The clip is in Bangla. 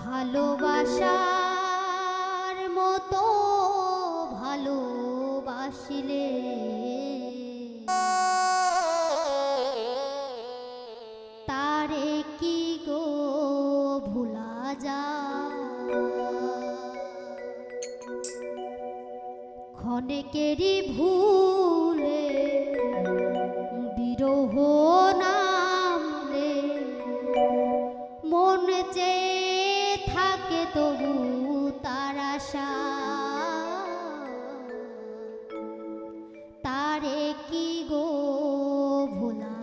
ভালোবাসার মতো ভালোবাসিলে। তারে কি গো ভুলা যা ক্ষণেকেরই ভুলে বিরহ তারে কি গো ভোলা